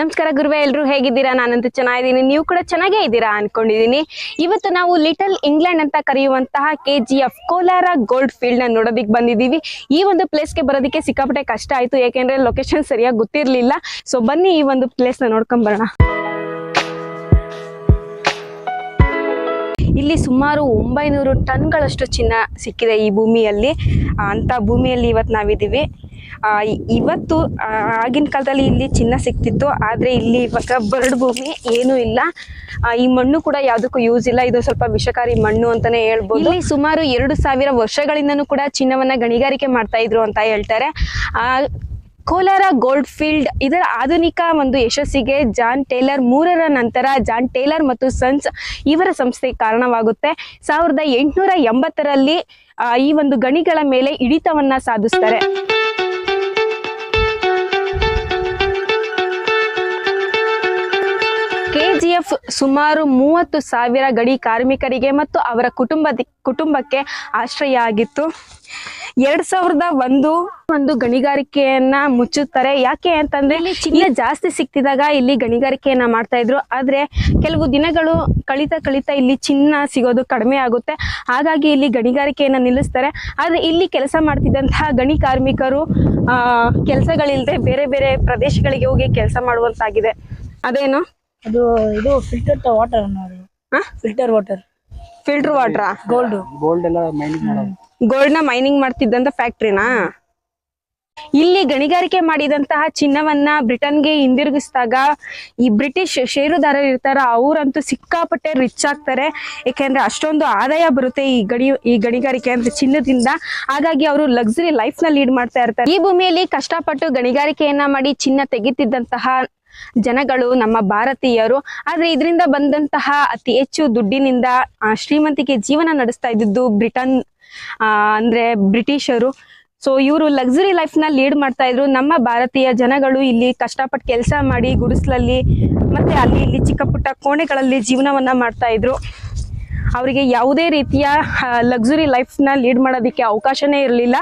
ನಮಸ್ಕಾರ ಗುರುವೆ, ಎಲ್ರು ಹೇಗಿದ್ದೀರಾ? ನಾನಂತೂ ಚೆನ್ನಾಗಿದ್ದೀನಿ. ನೀವು ಕೂಡ ಚೆನ್ನಾಗೇ ಇದ್ದೀರಾ ಅನ್ಕೊಂಡಿದ್ದೀನಿ. ಇವತ್ತು ನಾವು ಲಿಟಲ್ ಇಂಗ್ಲೆಂಡ್ ಅಂತ ಕರೆಯುವಂತಹ K G F Kolar gold ಫೀಲ್ಡ್ನ ನೋಡೋದಿಕ್ ಬಂದಿದೀವಿ ಈ ಒಂದು ಪ್ಲೇಸ್ಗೆ ಬರೋದಕ್ಕೆ ಸಿಕ್ಕಾಪಟ್ಟೆ ಕಷ್ಟ ಆಯ್ತು. ಯಾಕೆಂದ್ರೆ ಲೊಕೇಶನ್ ಸರಿಯಾಗಿ ಗೊತ್ತಿರ್ಲಿಲ್ಲ. ಸೊ ಬನ್ನಿ ಈ ಒಂದು ಪ್ಲೇಸ್ನ ನೋಡ್ಕೊಂಡ್ ಬರೋಣ. ಇಲ್ಲಿ ಸುಮಾರು ಒಂಬೈನೂರು ಟನ್ಗಳಷ್ಟು ಚಿನ್ನ ಸಿಕ್ಕಿದೆ ಈ ಭೂಮಿಯಲ್ಲಿ. ಅಂತ ಭೂಮಿಯಲ್ಲಿ ಇವತ್ತು ನಾವಿದ್ದೀವಿ. ಇವತ್ತು ಆಗಿನ ಕಾಲದಲ್ಲಿ ಇಲ್ಲಿ ಚಿನ್ನ ಸಿಕ್ತಿತ್ತು, ಆದರೆ ಇಲ್ಲಿ ಇವಾಗ ಬರಡು ಭೂಮಿ ಏನೂ ಇಲ್ಲ. ಈ ಮಣ್ಣು ಕೂಡ ಯಾವುದಕ್ಕೂ ಯೂಸ್ ಇಲ್ಲ. ಇದು ಸ್ವಲ್ಪ ವಿಷಕಾರಿ ಮಣ್ಣು ಅಂತಾನೆ ಹೇಳ್ಬೋದು. ಇಲ್ಲಿ ಸುಮಾರು ಎರಡು ಸಾವಿರ ವರ್ಷಗಳಿಂದನೂ ಕೂಡ ಚಿನ್ನವನ್ನ ಗಣಿಗಾರಿಕೆ ಮಾಡ್ತಾ ಇದ್ರು ಅಂತ ಹೇಳ್ತಾರೆ. ಕೋಲಾರ ಗೋಲ್ಡ್ ಫೀಲ್ಡ್ ಇದರ ಆಧುನಿಕ ಒಂದು ಯಶಸ್ಸಿಗೆ ಜಾನ್ ಟೇಲರ್ ಮೂರರ ನಂತರ ಜಾನ್ ಟೇಲರ್ ಮತ್ತು ಸನ್ಸ್ ಇವರ ಸಂಸ್ಥೆ ಕಾರಣವಾಗುತ್ತೆ. ಸಾವಿರದ ಎಂಟುನೂರ ಎಂಬತ್ತರಲ್ಲಿ ಈ ಒಂದು ಗಣಿಗಳ ಮೇಲೆ ಹಿಡಿತವನ್ನ ಸಾಧಿಸ್ತಾರೆ. ಕೆಜಿಎಫ್ ಸುಮಾರು ಮೂವತ್ತು ಸಾವಿರ ಗಡಿ ಕಾರ್ಮಿಕರಿಗೆ ಮತ್ತು ಅವರ ಕುಟುಂಬ ಕುಟುಂಬಕ್ಕೆ ಆಶ್ರಯ ಆಗಿತ್ತು. ಎರಡ್ ಸಾವಿರದ ಒಂದು ಒಂದು ಗಣಿಗಾರಿಕೆಯನ್ನ ಮುಚ್ಚುತ್ತಾರೆ. ಯಾಕೆ ಅಂತಂದ್ರೆ ಇಲ್ಲಿ ಚಿನ್ನ ಜಾಸ್ತಿ ಸಿಕ್ತಿದಾಗ ಇಲ್ಲಿ ಗಣಿಗಾರಿಕೆಯನ್ನ ಮಾಡ್ತಾ ಇದ್ರು. ಆದ್ರೆ ಕೆಲವು ದಿನಗಳು ಕಳಿತ ಕಳಿತ ಇಲ್ಲಿ ಚಿನ್ನ ಸಿಗೋದು ಕಡಿಮೆ ಆಗುತ್ತೆ. ಹಾಗಾಗಿ ಇಲ್ಲಿ ಗಣಿಗಾರಿಕೆಯನ್ನ ನಿಲ್ಲಿಸ್ತಾರೆ. ಆದ್ರೆ ಇಲ್ಲಿ ಕೆಲಸ ಮಾಡ್ತಿದ್ದಂತಹ ಗಣಿ ಕಾರ್ಮಿಕರು ಆ ಕೆಲಸಗಳಿಲ್ಲದೆ ಬೇರೆ ಬೇರೆ ಪ್ರದೇಶಗಳಿಗೆ ಹೋಗಿ ಕೆಲಸ ಮಾಡುವಂತಾಗಿದೆ. ಅದೇನು? ಅದು ಇದು filter water filter water filter water gold gold ಎಲ್ಲ ಮೈನಿಂಗ್ ಮಾಡೋದು. ಗೋಲ್ಡ್ನ ಮೈನಿಂಗ್ ಮಾಡ್ತಿದ್ದಂತ ಫ್ಯಾಕ್ಟ್ರಿನಾ? ಇಲ್ಲಿ ಗಣಿಗಾರಿಕೆ ಮಾಡಿದಂತಹ ಚಿನ್ನವನ್ನ ಬ್ರಿಟನ್ಗೆ ಹಿಂದಿರುಗಿಸಿದಾಗ ಈ ಬ್ರಿಟಿಷ್ ಷೇರುದಾರರು ಇರ್ತಾರ, ಅವರಂತೂ ಸಿಕ್ಕಾಪಟ್ಟೆ ರಿಚ್ ಆಗ್ತಾರೆ. ಯಾಕೆಂದ್ರೆ ಅಷ್ಟೊಂದು ಆದಾಯ ಬರುತ್ತೆ ಈ ಗಣಿ, ಈ ಗಣಿಗಾರಿಕೆ ಅಂದ್ರೆ ಚಿನ್ನದಿಂದ. ಹಾಗಾಗಿ ಅವರು ಲಕ್ಸುರಿ ಲೈಫ್ನ ಲೀಡ್ ಮಾಡ್ತಾ ಇರ್ತಾರೆ. ಈ ಭೂಮಿಯಲ್ಲಿ ಕಷ್ಟಪಟ್ಟು ಗಣಿಗಾರಿಕೆಯನ್ನ ಮಾಡಿ ಚಿನ್ನ ತೆಗಿತಿದ್ದಂತಹ ಜನಗಳು ನಮ್ಮ ಭಾರತೀಯರು. ಆದ್ರೆ ಇದರಿಂದ ಬಂದಂತಹ ಅತಿ ಹೆಚ್ಚು ದುಡ್ಡಿನಿಂದ ಶ್ರೀಮಂತಿಕೆ ಜೀವನ ನಡೆಸ್ತಾ ಇದ್ದಿದ್ದು ಬ್ರಿಟನ್ ಅಂದ್ರೆ ಬ್ರಿಟಿಷರು. ಸೊ ಇವರು ಲಕ್ಸುರಿ ಲೈಫ್ನ ಲೀಡ್ ಮಾಡ್ತಾ ಇದ್ರು. ನಮ್ಮ ಭಾರತೀಯ ಜನಗಳು ಇಲ್ಲಿ ಕಷ್ಟಪಟ್ಟು ಕೆಲಸ ಮಾಡಿ ಗುಡಿಸ್ಲಲ್ಲಿ, ಮತ್ತೆ ಅಲ್ಲಿ ಇಲ್ಲಿ ಚಿಕ್ಕ ಪುಟ್ಟ ಕೋಣೆಗಳಲ್ಲಿ ಜೀವನವನ್ನ ಮಾಡ್ತಾ ಇದ್ರು. ಅವರಿಗೆ ಯಾವುದೇ ರೀತಿಯ ಲಕ್ಸುರಿ ಲೈಫ್ನ ಲೀಡ್ ಮಾಡೋದಕ್ಕೆ ಅವಕಾಶನೇ ಇರಲಿಲ್ಲ.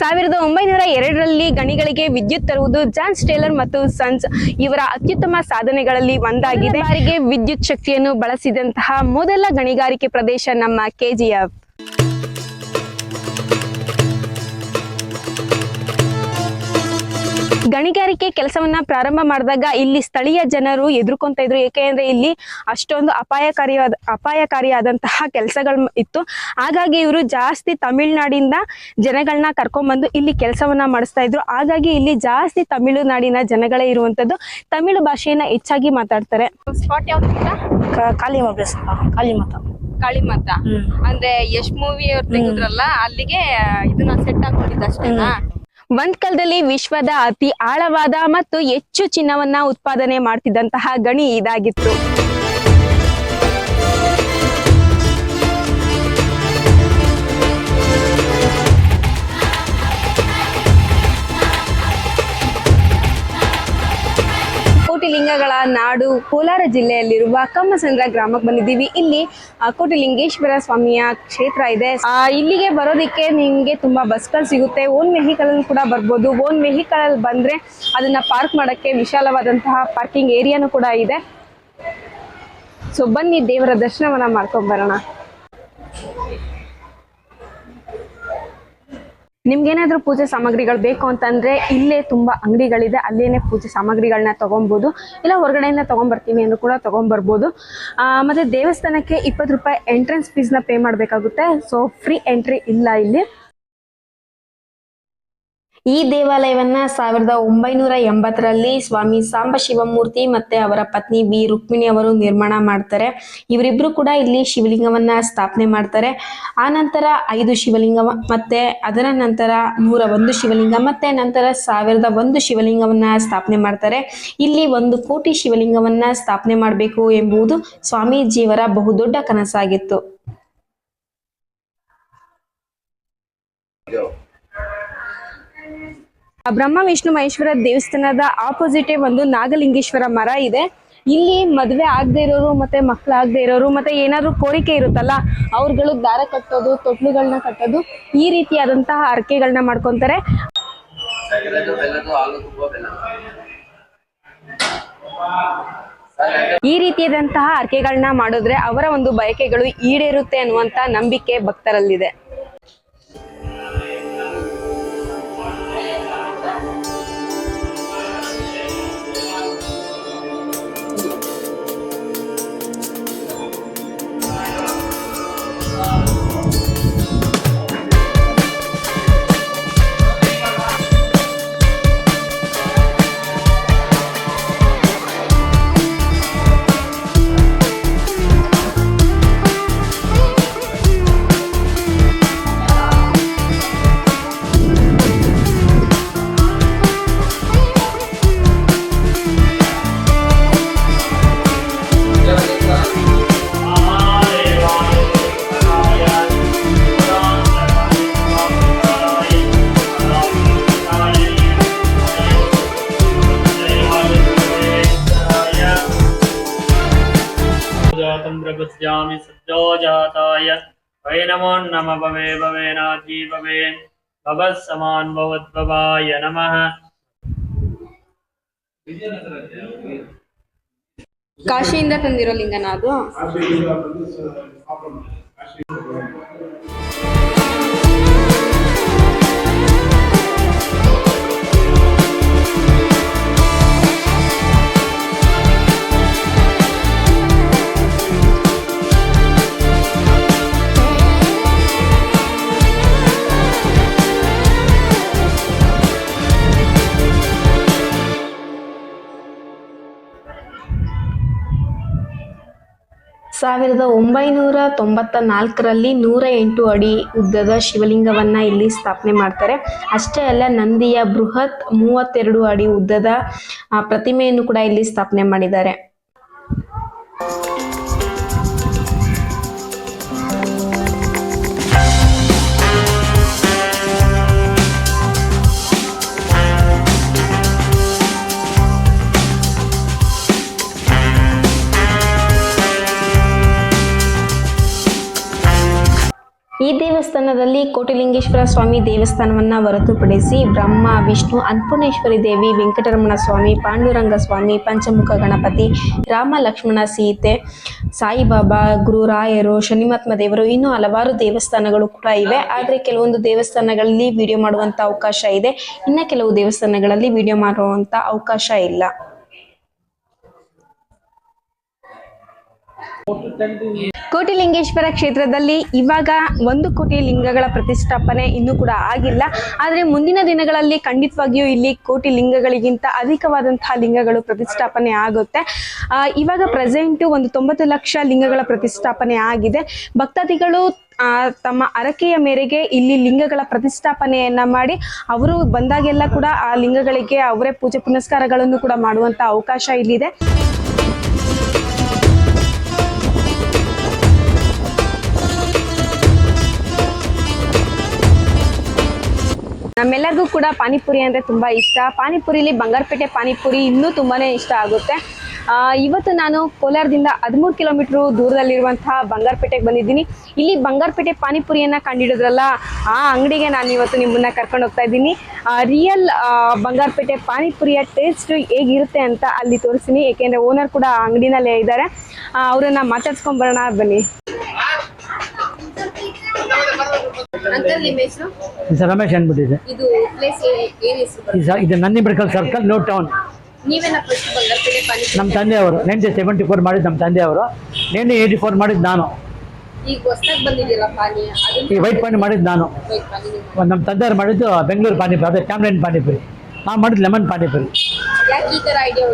ಸಾವಿರದ ಒಂಬೈನೂರ ಎರಡರಲ್ಲಿ ಗಣಿಗಳಿಗೆ ವಿದ್ಯುತ್ ತರುವುದು ಜಾನ್ ಸ್ಟೇಲರ್ ಮತ್ತು ಸನ್ಸ್ ಇವರ ಅತ್ಯುತ್ತಮ ಸಾಧನೆಗಳಲ್ಲಿ ಒಂದಾಗಿದೆ. ವಿದ್ಯುತ್ ಶಕ್ತಿಯನ್ನು ಬಳಸಿದಂತಹ ಮೊದಲ ಗಣಿಗಾರಿಕೆ ಪ್ರದೇಶ ನಮ್ಮ ಕೆಜಿಎಫ್ ಗಣಿಗಾರಿಕೆ ಕೆಲಸವನ್ನ ಪ್ರಾರಂಭ ಮಾಡಿದಾಗ ಇಲ್ಲಿ ಸ್ಥಳೀಯ ಜನರು ಎದುರ್ಕೊಂತ ಇದ್ರು. ಏಕೆಂದ್ರೆ ಇಲ್ಲಿ ಅಷ್ಟೊಂದು ಅಪಾಯಕಾರಿಯಾದ ಅಪಾಯಕಾರಿಯಾದಂತಹ ಕೆಲಸಗಳು ಇತ್ತು. ಹಾಗಾಗಿ ಇವರು ಜಾಸ್ತಿ ತಮಿಳ್ನಾಡಿಂದ ಜನಗಳನ್ನ ಕರ್ಕೊಂಡ್ಬಂದು ಇಲ್ಲಿ ಕೆಲಸವನ್ನ ಮಾಡಿಸ್ತಾ ಇದ್ರು. ಹಾಗಾಗಿ ಇಲ್ಲಿ ಜಾಸ್ತಿ ತಮಿಳುನಾಡಿನ ಜನಗಳೇ ಇರುವಂತದ್ದು. ತಮಿಳು ಭಾಷೆಯನ್ನ ಹೆಚ್ಚಾಗಿ ಮಾತಾಡ್ತಾರೆ. ಸ್ಪಾಟ್ ಯಾವ್ದು ಅಂದ್ರೆ ಯಶ್ ಮೂವಿ ಅವ್ರು ತೆಗೆದ್ರಲ್ಲ ಅಲ್ಲಿಗೆ ಇದನ್ನ ಸೆಟ್ ಹಾಕೊಂಡಿದ್ದಷ್ಟೇನಾ ಒಂದ್ ಕಾಲದಲ್ಲಿ ವಿಶ್ವದ ಅತಿ ಆಳವಾದ ಮತ್ತು ಹೆಚ್ಚು ಚಿನ್ನವನ್ನ ಉತ್ಪಾದನೆ ಮಾಡ್ತಿದ್ದಂತಹ ಗಣಿ ಇದಾಗಿತ್ತು. ಕೋಟಿಲಿಂಗಗಳ ನಾಡು ಕೋಲಾರ ಜಿಲ್ಲೆಯಲ್ಲಿರುವ ಕಮ್ಮಸಂದ್ರ ಗ್ರಾಮಕ್ಕೆ ಬಂದಿದ್ದೀವಿ. ಇಲ್ಲಿ ಕೋಟಿಲಿಂಗೇಶ್ವರ ಸ್ವಾಮಿಯ ಕ್ಷೇತ್ರ ಇದೆ. ಇಲ್ಲಿಗೆ ಬರೋದಕ್ಕೆ ನಿಮಗೆ ತುಂಬಾ ಬಸ್ಗಳು ಸಿಗುತ್ತೆ. ಓನ್ ವೆಹಿಕಲ್ ಕೂಡ ಬರ್ಬೋದು. ಓನ್ ವೆಹಿಕಲ್ ಅಲ್ಲಿ ಬಂದ್ರೆ ಅದನ್ನ ಪಾರ್ಕ್ ಮಾಡೋಕ್ಕೆ ವಿಶಾಲವಾದಂತಹ ಪಾರ್ಕಿಂಗ್ ಏರಿಯಾನು ಕೂಡ ಇದೆ. ಸೊ ಬನ್ನಿ ದೇವರ ದರ್ಶನವನ್ನ ಮಾಡ್ಕೊಂಡ್ ಬರೋಣ. ನಿಮ್ಗೇನಾದ್ರೂ ಪೂಜೆ ಸಾಮಗ್ರಿಗಳು ಬೇಕು ಅಂತಂದ್ರೆ ಇಲ್ಲೇ ತುಂಬಾ ಅಂಗಡಿಗಳಿದೆ, ಅಲ್ಲೇನೆ ಪೂಜೆ ಸಾಮಗ್ರಿಗಳನ್ನ ತಗೊಂಬೋದು. ಇಲ್ಲ, ಹೊರಗಡೆಯಿಂದ ತಗೊಂಬರ್ತೀವಿ ಅಂದ್ರೂ ಕೂಡ ತಗೊಂಡ್ಬರ್ಬೋದು ಮತ್ತೆ ದೇವಸ್ಥಾನಕ್ಕೆ ಇಪ್ಪತ್ತು ರೂಪಾಯಿ ಎಂಟ್ರೆನ್ಸ್ ಫೀಸ್ನ ಪೇ ಮಾಡಬೇಕಾಗುತ್ತೆ. ಸೊ ಫ್ರೀ ಎಂಟ್ರಿ ಇಲ್ಲ ಇಲ್ಲಿ. ಈ ದೇವಾಲಯವನ್ನ ಸಾವಿರದ ಒಂಬೈನೂರ ಎಂಬತ್ತರಲ್ಲಿ ಸ್ವಾಮಿ ಸಾಂಬ ಶಿವಮೂರ್ತಿ ಮತ್ತೆ ಅವರ ಪತ್ನಿ ಬಿ ರುಕ್ಮಿಣಿ ಅವರು ನಿರ್ಮಾಣ ಮಾಡ್ತಾರೆ. ಇವರಿಬ್ರು ಕೂಡ ಇಲ್ಲಿ ಶಿವಲಿಂಗವನ್ನ ಸ್ಥಾಪನೆ ಮಾಡ್ತಾರೆ. ಆ ನಂತರ ಐದು ಶಿವಲಿಂಗ ಮತ್ತೆ ಅದರ ನಂತರ ನೂರ ಒಂದು ಶಿವಲಿಂಗ ಮತ್ತೆ ನಂತರ ಸಾವಿರದ ಒಂದು ಶಿವಲಿಂಗವನ್ನ ಸ್ಥಾಪನೆ ಮಾಡ್ತಾರೆ. ಇಲ್ಲಿ ಒಂದು ಕೋಟಿ ಶಿವಲಿಂಗವನ್ನ ಸ್ಥಾಪನೆ ಮಾಡಬೇಕು ಎಂಬುದು ಸ್ವಾಮೀಜಿಯವರ ಬಹುದೊಡ್ಡ ಕನಸಾಗಿತ್ತು. ಬ್ರಹ್ಮ, ವಿಷ್ಣು, ಮಹೇಶ್ವರ ದೇವಸ್ಥಾನದ ಆಪೋಸಿಟೇ ಒಂದು ನಾಗಲಿಂಗೇಶ್ವರ ಮರ ಇದೆ. ಇಲ್ಲಿ ಮದುವೆ ಆಗದೆ ಇರೋರು ಮತ್ತೆ ಮಕ್ಳು ಆಗದೆ ಇರೋರು ಮತ್ತೆ ಏನಾದ್ರು ಕೋರಿಕೆ ಇರುತ್ತಲ್ಲ, ಅವ್ರುಗಳು ದಾರ ಕಟ್ಟೋದು ತೊಟ್ಲುಗಳನ್ನ ಕಟ್ಟೋದು, ಈ ರೀತಿಯಾದಂತಹ ಹರಕೆಗಳನ್ನ ಮಾಡ್ಕೊಂತಾರೆ. ಈ ರೀತಿಯಾದಂತಹ ಅರ್ಕೆಗಳನ್ನ ಮಾಡಿದ್ರೆ ಅವರ ಒಂದು ಬಯಕೆಗಳು ಈಡೇರುತ್ತೆ ಅನ್ನುವಂತ ನಂಬಿಕೆ ಭಕ್ತರಲ್ಲಿದೆ. वै नमो नम भवे भवेनाथी भवे भवः समान् भवद्भवाय नमः ಕಾಶಿಯಿಂದ ತಂದಿರೋ ಲಿಂಗನ ಅದು ಸಾವಿರದ ಒಂಬೈನೂರ ತೊಂಬತ್ತ ನಾಲ್ಕರಲ್ಲಿ ನೂರ ಎಂಟು ಅಡಿ ಉದ್ದದ ಶಿವಲಿಂಗವನ್ನು ಇಲ್ಲಿ ಸ್ಥಾಪನೆ ಮಾಡ್ತಾರೆ. ಅಷ್ಟೇ ಅಲ್ಲ, ನಂದಿಯ ಬೃಹತ್ ಮೂವತ್ತೆರಡು ಅಡಿ ಉದ್ದದ ಪ್ರತಿಮೆಯನ್ನು ಕೂಡ ಇಲ್ಲಿ ಸ್ಥಾಪನೆ ಮಾಡಿದ್ದಾರೆ. ದೇವಸ್ಥಾನದಲ್ಲಿ ಕೋಟಿಲಿಂಗೇಶ್ವರ ಸ್ವಾಮಿ ದೇವಸ್ಥಾನವನ್ನು ಹೊರತುಪಡಿಸಿ ಬ್ರಹ್ಮ, ವಿಷ್ಣು, ಅನ್ಪೂರ್ಣೇಶ್ವರಿ ದೇವಿ, ವೆಂಕಟರಮಣ ಸ್ವಾಮಿ, ಪಾಂಡುರಂಗ ಸ್ವಾಮಿ, ಪಂಚಮುಖ ಗಣಪತಿ, ರಾಮ, ಲಕ್ಷ್ಮಣ, ಸೀತೆ, ಸಾಯಿಬಾಬಾ ಗುರುರಾಯರು ಶನಿಮಾತ್ಮ ದೇವರು ಇನ್ನೂ ಹಲವಾರು ದೇವಸ್ಥಾನಗಳು ಕೂಡ ಇವೆ. ಆದರೆ ಕೆಲವೊಂದು ದೇವಸ್ಥಾನಗಳಲ್ಲಿ ವಿಡಿಯೋ ಮಾಡುವಂಥ ಅವಕಾಶ ಇದೆ. ಇನ್ನು ಕೆಲವು ದೇವಸ್ಥಾನಗಳಲ್ಲಿ ವಿಡಿಯೋ ಮಾಡುವಂಥ ಅವಕಾಶ ಇಲ್ಲ. ಕೋಟಿಲಿಂಗೇಶ್ವರ ಕ್ಷೇತ್ರದಲ್ಲಿ ಇವಾಗ ಒಂದು ಕೋಟಿ ಲಿಂಗಗಳ ಪ್ರತಿಷ್ಠಾಪನೆ ಇನ್ನೂ ಕೂಡ ಆಗಿಲ್ಲ. ಆದರೆ ಮುಂದಿನ ದಿನಗಳಲ್ಲಿ ಖಂಡಿತವಾಗಿಯೂ ಇಲ್ಲಿ ಕೋಟಿ ಲಿಂಗಗಳಿಗಿಂತ ಅಧಿಕವಾದಂತಹ ಲಿಂಗಗಳು ಪ್ರತಿಷ್ಠಾಪನೆ ಆಗುತ್ತೆ. ಇವಾಗ ಪ್ರೆಸೆಂಟು ಒಂದು ತೊಂಬತ್ತು ಲಕ್ಷ ಲಿಂಗಗಳ ಪ್ರತಿಷ್ಠಾಪನೆ ಆಗಿದೆ. ಭಕ್ತಾದಿಗಳು ತಮ್ಮ ಅರಕೆಯ ಮೇರೆಗೆ ಇಲ್ಲಿ ಲಿಂಗಗಳ ಪ್ರತಿಷ್ಠಾಪನೆಯನ್ನ ಮಾಡಿ ಅವರು ಬಂದಾಗೆಲ್ಲ ಕೂಡ ಆ ಲಿಂಗಗಳಿಗೆ ಅವರೇ ಪೂಜೆ ಪುನಸ್ಕಾರಗಳನ್ನು ಕೂಡ ಮಾಡುವಂತ ಅವಕಾಶ ಇಲ್ಲಿದೆ. ನಮ್ಮೆಲ್ಲರಿಗೂ ಕೂಡ ಪಾನಿಪುರಿ ಅಂದರೆ ತುಂಬ ಇಷ್ಟ. ಪಾನಿಪುರಿಲಿ ಬಂಗಾರಪೇಟೆ ಪಾನಿಪುರಿ ಇನ್ನೂ ತುಂಬಾ ಇಷ್ಟ ಆಗುತ್ತೆ. ಇವತ್ತು ನಾನು ಕೋಲಾರದಿಂದ ಹದಿಮೂರು ಕಿಲೋಮೀಟ್ರು ದೂರದಲ್ಲಿರುವಂತಹ ಬಂಗಾರಪೇಟೆಗೆ ಬಂದಿದ್ದೀನಿ. ಇಲ್ಲಿ ಬಂಗಾರಪೇಟೆ ಪಾನಿಪುರಿಯನ್ನು ಕಂಡಿಡಿದ್ರಲ್ಲ, ಆ ಅಂಗಡಿಗೆ ನಾನು ಇವತ್ತು ನಿಮ್ಮನ್ನ ಕರ್ಕೊಂಡು ಹೋಗ್ತಾ ಇದ್ದೀನಿ. ರಿಯಲ್ ಬಂಗಾರಪೇಟೆ ಪಾನಿಪುರಿಯ ಟೇಸ್ಟ್ ಹೇಗಿರುತ್ತೆ ಅಂತ ಅಲ್ಲಿ ತೋರಿಸ್ತೀನಿ. ಏಕೆಂದರೆ ಓನರ್ ಕೂಡ ಆ ಅಂಗಡಿನಲ್ಲೇ ಇದ್ದಾರೆ. ಅವರನ್ನು ಮಾತಾಡ್ಸ್ಕೊಂಬರೋಣ ಬನ್ನಿ. ಸರ್ ರಮೇಶ್ ಅಂದ್ಬಿಟ್ಟಿದೆ ಇದು. ಪ್ಲೇಸ್ ಏನ್ ಹೆಸರು ಇದು ಇದು Nandi medical circle no town ನಮ್ಮ ಫಸ್ಟ್ ಬಂಗಾರಪೇಟೆ ಪಾನಿ ನಮ್ಮ ತಂದೆಯವರು ನೈನ್ಟೀನ್ ಸೆವೆಂಟಿ ಫೋರ್ ಮಾಡಿದ್ದು ನಮ್ಮ ತಂದೆಯವರು. ನೈನ್ಟೀನ್ ಏಯ್ಟಿ ಫೋರ್ ಮಾಡಿದ್ದು ನಾನು. ಈಗ ಹೊಸದಾಗಿ ಬಂದಿದ್ದೀರಾ ಪಾನಿ? ಅದನ್ನ ಈ ವೈಟ್ ಪಾನಿ ಮಾಡಿದ್ದು ನಾನು. ನಮ್ಮ ತಂದೆ ಅವ್ರು ನಮ್ಮ ತಂದೆಯವರು ಮಾಡಿದ್ದು ಬೆಂಗಳೂರು ಪಾನಿಪುರಿ ಅದೇ ಚಾಮ್ಲಿನ್ ಪಾನಿಪುರಿ ನಾನು ಮಾಡಿದ್ದು ಲೆಮನ್ ಪಾನಿಪುರಿ ಯಾಕೆ ಈ ಐಡಿಯಾ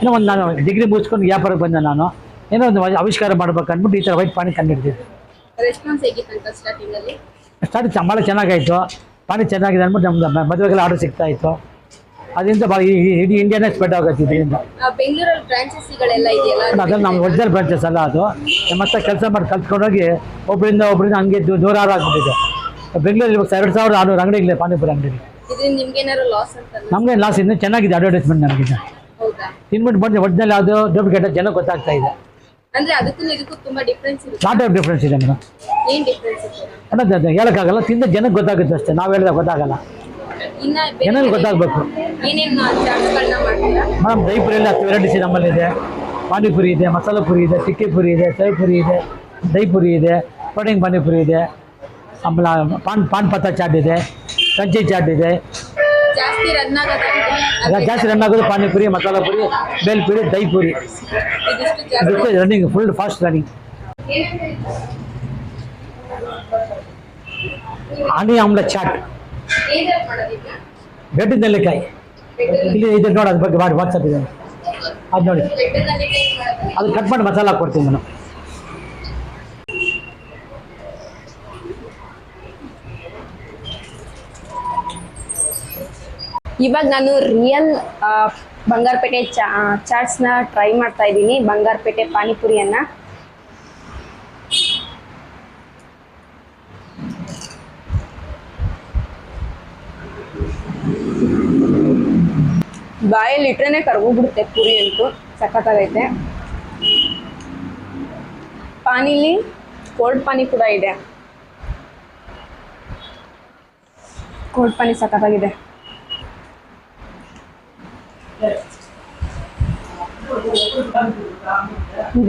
ಏನೋ ಒಂದು ನಾನು ಡಿಗ್ರಿ ಮುಗಿಸ್ಕೊಂಡು ವ್ಯಾಪಾರಕ್ಕೆ ಬಂದೆ ನಾನು. ಏನೋ ಒಂದು ಆವಿಷ್ಕಾರ ಮಾಡ್ಬೇಕು ಅಂದ್ಬಿಟ್ಟು ಈ ಥರ ವೈಟ್ ಪಾನಿ ಕಂಡಿಡ್ತಿದ್ದೆ ರೆಸ್ಪಾನ್ಸ್ ಹೇಗಿತ್ತು ಅಂತ ಸ್ಟಾರ್ಟಿಂಗ್ ಅಲ್ಲಿ? ಸ್ಟಾರ್ಟ್ ಸಂಬಳ ಚೆನ್ನಾಗಾಯಿತು ಪಾನಿ ಚೆನ್ನಾಗಿದೆ ಅಂದ್ಬಿಟ್ಟು ನಮ್ದು ಮದುವೆಗೆಲ್ಲ ಆರ್ಡರ್ ಸಿಗ್ತಾ ಇತ್ತು ಅದರಿಂದ ಭಾಳ ಇಡೀ ಇಂಡಿಯಾನೇ ಸ್ಪ್ರೆಡ್ ಆಗುತ್ತೆ ಇದರಿಂದ. ಬೆಂಗಳೂರಲ್ಲಿ ಇದೆಯಲ್ಲ? ಅದನ್ನು ನಮ್ಮ ಒರಿಜಿನಲ್ ಬ್ರಾಂಚಸ್ ಅಲ್ಲ ಅದು. ಮತ್ತೆ ಕೆಲಸ ಮಾಡಿ ಕಲ್ತ್ಕೊಂಡೋಗಿ ಒಬ್ಬರಿಂದ ಒಬ್ಬರಿಂದ ಹಂಗೆ ನೂರಾರು ದೂರ ಆಗ್ಬಿಟ್ಟಿದೆ. ಬೆಂಗಳೂರಲ್ಲಿ ಇವಾಗ ಎರಡು ಸಾವಿರದ ಆರುನೂರು ಅಂಗಡಿಗಳಿದೆ ಪಾನಿಪುರಿ ಅಂಗಡಿ ಇಲ್ಲ ಪಾನಿಪುರ ಅಂಗಡಿ ನಮಗೆ ಲಾಸ್ ಇನ್ನೂ ಚೆನ್ನಾಗಿದೆ ಅಡ್ವರ್ಟೈಸ್ಮೆಂಟ್ ನಮಗಿದೆ ತಿನ್ಬಿಟ್ಟು ಬಂದು ಒರಿಜಿನಲ್ ಅದು ಡೂಪ್ಲಿಕೇಟ್ ಜನ ಗೊತ್ತಾಗ್ತಾ ಇದೆ. ಅಂದ್ರೆ ಅದಕ್ಕೂ ಇದಕ್ಕೂ ತುಂಬಾ ಡಿಫ್ರೆನ್ಸ್ ಇರುತ್ತೆ ಲಾಟ್ ಆಫ್ ಡಿಫ್ರೆನ್ಸ್ ಇದೆ ಮೇಡಮ್ ಏನ್ ಡಿಫ್ರೆನ್ಸ್ ಇದೆ ಅನ್ನೋದು ಅದು ಹೇಳೋಕ್ಕಾಗಲ್ಲ ತಿಂದ ಜನಕ್ಕೆ ಗೊತ್ತಾಗುತ್ತೆ ಅಷ್ಟೇ ನಾವು ಹೇಳಿದಾಗ ಗೊತ್ತಾಗಲ್ಲ ಇನ್ನ ಜನರಿಗೆ ಗೊತ್ತಾಗ್ಬೇಕು ಏನೇನು ಚಾಟ್ಸ್ಗಳನ್ನ ಮಾಡ್ತೀರಾ ಮೇಡಮ್ ದಹಿಪುರಿಯಲ್ಲಿ ಹತ್ತು ವೆರೈಟೀಸ್ ನಮ್ಮಲ್ಲಿ ಇದೆ ಪಾನಿಪುರಿ ಇದೆ ಮಸಾಲ ಪುರಿ ಇದೆ ಟಿಕ್ಕಿ ಪುರಿ ಇದೆ ಸೇವ್ ಪುರಿ ಇದೆ ದಹಿಪುರಿ ಇದೆ ಪಡಿಂಗ್ ಪಾನಿಪುರಿ ಇದೆ ಆಮೇಲೆ ಪಾನ್ ಪಾನ್ ಪತ್ತ ಚಾಟ್ ಇದೆ ಕಂಚಿ ಚಾಟ್ ಇದೆ ಜಾಸ್ತಿ ರನ್ ಈಗ ಜಾಸ್ತಿ ರನ್ ಆಗೋದು ಪಾನಿಪುರಿ ಮಸಾಲ ಪುರಿ ಬೇಲ್ಪುರಿ ದಹಿಪುರಿ ಇದಕ್ಕೆ running full fast running honey omelette chaat. ಬೆಟ್ಟದ ನೆಲ್ಲಿಕಾಯಿ. ಇಲ್ಲಿ ಇದೆ ನೋಡಿ ಅದ್ರ ಬಗ್ಗೆ ಮಾಡಿ ವಾಟ್ಸಪ್ ಇದೆ. ಅದು ನೋಡಿ. ಅದು ಕಟ್ ಮಾಡಿ ಮಸಾಲ ಹಾಕ್ಕೊಡ್ತೀನಿ ನಾನು. ಇವಾಗ ನಾನು ರಿಯಲ್ ಬಂಗಾರಪೇಟೆ ಚಾ, ಚಾಟ್ಸ್ನ ಟ್ರೈ ಮಾಡ್ತಾ ಇದ್ದೀನಿ, ಬಂಗಾರಪೇಟೆ ಪಾನಿಪುರಿಯನ್ನ. ಬಾಯಲ್ಲಿ ಇಟ್ರೆ ಕರ್ಗೋಗ್ಬಿಡುತ್ತೆ ಪುರಿ ಅಂತೂ, ಸಖತ್ತಾಗೈತೆ. ಪಾನಿಲಿ ಕೋಲ್ಡ್ ಪಾನಿ ಕೂಡ ಇದೆ. ಕೋಲ್ಡ್ ಪಾನಿ ಸಖತ್ತಾಗಿದೆ.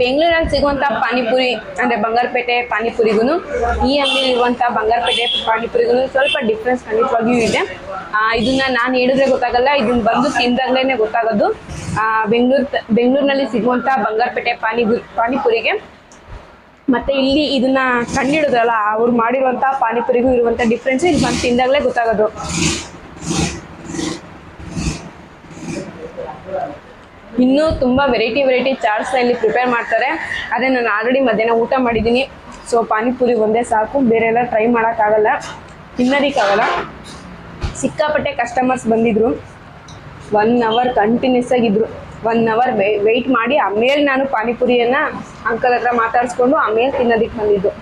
ಬೆಂಗಳೂರಲ್ಲಿ ಸಿಗುವಂಥ ಪಾನಿಪುರಿ, ಅಂದರೆ ಬಂಗಾರಪೇಟೆ ಪಾನಿಪುರಿಗೂ ಈ ಅಂಗಡಿಯಲ್ಲಿ ಇರುವಂಥ ಬಂಗಾರಪೇಟೆ ಪಾನಿಪುರಿಗೂ ಸ್ವಲ್ಪ ಡಿಫ್ರೆನ್ಸ್ ಖಂಡಿತವಾಗಿಯೂ ಇದೆ. ಇದನ್ನ ನಾನು ಹೇಳಿದ್ರೆ ಗೊತ್ತಾಗಲ್ಲ ಇದನ್ನ ಬಂದು ತಿಂದಾಗಲೇ ಗೊತ್ತಾಗೋದು. ಬೆಂಗಳೂರು ಬೆಂಗಳೂರಿನಲ್ಲಿ ಸಿಗುವಂಥ ಬಂಗಾರಪೇಟೆ ಪಾನಿ ಪಾನಿಪುರಿಗೆ. ಮತ್ತೆ ಇಲ್ಲಿ ಇದನ್ನ ಕಂಡಿಡಿದ್ರಲ್ಲ ಅವ್ರು ಮಾಡಿರುವಂಥ ಪಾನಿಪುರಿಗೂ ಇರುವಂಥ ಡಿಫ್ರೆನ್ಸ್ ಇದು ಬಂದು ತಿಂದಾಗಲೇ ಗೊತ್ತಾಗೋದು. ಇನ್ನೂ ತುಂಬ ವೆರೈಟಿ ವೆರೈಟಿ ಚಾಟ್ಸ್ನ ಇಲ್ಲಿ ಪ್ರಿಪೇರ್ ಮಾಡ್ತಾರೆ. ಅದೇ ನಾನು ಆಲ್ರೆಡಿ ಮಧ್ಯಾಹ್ನ ಊಟ ಮಾಡಿದ್ದೀನಿ. ಸೊ ಪಾನಿಪುರಿ ಒಂದೇ ಸಾಕು. ಬೇರೆ ಎಲ್ಲ ಟ್ರೈ ಮಾಡೋಕ್ಕಾಗಲ್ಲ. ತಿನ್ನೋದಕ್ಕಾಗಲ್ಲ. ಸಿಕ್ಕಾಪಟ್ಟೆ ಕಸ್ಟಮರ್ಸ್ ಬಂದಿದ್ರು. ಒನ್ ಅವರ್ ಕಂಟಿನ್ಯೂಸ್ ಆಗಿದ್ರು. ಒನ್ ಅವರ್ ವೆಯ್ಟ್ ಮಾಡಿ ಆಮೇಲೆ ನಾನು ಪಾನಿಪುರಿಯನ್ನು ಅಂಕಲ್ ಹತ್ರ ಮಾತಾಡಿಸ್ಕೊಂಡು ಆಮೇಲೆ ತಿನ್ನೋದಕ್ಕೆ ಬಂದಿದ್ದು.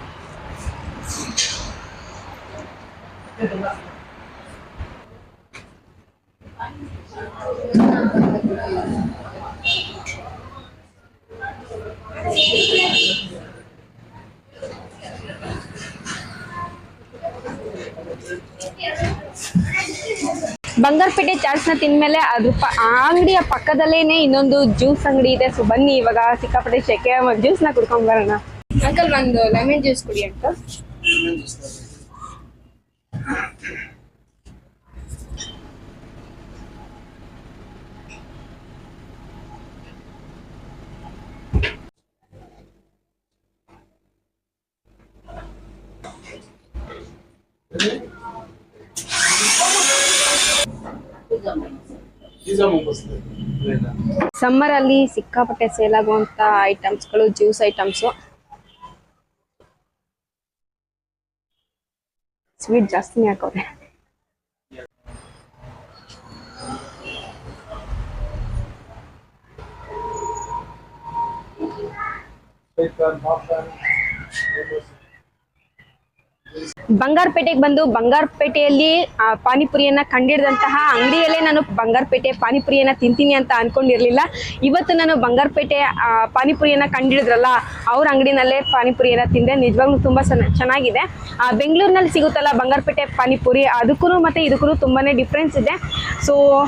ಬಂಗಾರಪೇಟೆ ಚಾಟ್ಸ್ನ ತಿಂದ್ಮೇಲೆ ಅದ್ರ ಪ ಅಂಗಡಿಯ ಪಕ್ಕದಲ್ಲೇನೆ ಇನ್ನೊಂದು ಜ್ಯೂಸ್ ಅಂಗಡಿ ಇದೆ. ಸೊ ಬನ್ನಿ, ಇವಾಗ ಸಿಕ್ಕಾಪಟ್ಟೆ ಶೆಕೆ ಜ್ಯೂಸ್ನ ಕುಡ್ಕೊಂಡ್ ಬರೋಣ. ಅಂಕಲ್ ಒಂದು ಲೆಮನ್ ಜ್ಯೂಸ್ ಕುಡಿ ಅಂತ. ಸಮ್ಮರ್ ಅಲ್ಲಿ ಸಿಕ್ಕಾಪಟ್ಟೆ ಸೇಲ್ ಆಗುವಂತ ಐಟಮ್ಸ್ಗಳು ಜ್ಯೂಸ್ ಐಟಮ್ಸ್ ಸ್ವೀಟ್ ಜಾಸ್ತಿನೇ ಹಾಕವ್ರೆ ಬಂಗಾರಪೇಟೆಗೆ ಬಂದು ಬಂಗಾರಪೇಟೆಯಲ್ಲಿ ಪಾನಿಪುರಿಯನ್ನ ಕಂಡಿಡಿದಂತಹ ಅಂಗಡಿಯಲ್ಲೇ ನಾನು ಬಂಗಾರಪೇಟೆ ಪಾನಿಪುರಿಯನ್ನ ತಿಂತೀನಿ ಅಂತ ಅನ್ಕೊಂಡಿರ್ಲಿಲ್ಲ. ಇವತ್ತು ನಾನು ಬಂಗಾರಪೇಟೆ ಪಾನಿಪುರಿಯನ್ನ ಕಂಡಿಡಿದ್ರಲ್ಲ, ಅವ್ರ ಅಂಗಡಿನಲ್ಲೇ ಪಾನಿಪುರಿಯನ್ನ ತಿಂದೆ. ನಿಜವಾಗ್ಲೂ ತುಂಬಾ ಚೆನ್ನ- ಚೆನ್ನಾಗಿದೆ. ಬೆಂಗಳೂರಿನಲ್ಲಿ ಸಿಗುತ್ತಲ್ಲ ಬಂಗಾರಪೇಟೆ ಪಾನಿಪುರಿ ಅದಕ್ಕೂ ಮತ್ತೆ ಇದಕ್ಕೂ ತುಂಬಾನೇ ಡಿಫ್ರೆನ್ಸ್ ಇದೆ. ಸೊ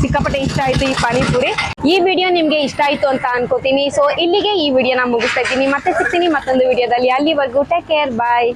ಸಿಕ್ಕಾಪಟ್ಟೆ ಇಷ್ಟ ಆಯ್ತು ಈ ಪಾನಿಪುರಿ. ಈ ವಿಡಿಯೋ ನಿಮಗೆ ಇಷ್ಟ ಆಯ್ತು ಅಂತ ಅನ್ಕೋತೀನಿ. ಸೊ ಇಲ್ಲಿಗೆ ಈ ವಿಡಿಯೋನ ಮುಗಿಸ್ತಾ ಇದ್ದೀನಿ. ಮತ್ತೆ ಸಿಗ್ತೀನಿ ಮತ್ತೊಂದು ವಿಡಿಯೋದಲ್ಲಿ. ಅಲ್ಲಿವರೆಗೂ ಟೇಕ್ ಕೇರ್ ಬಾಯ್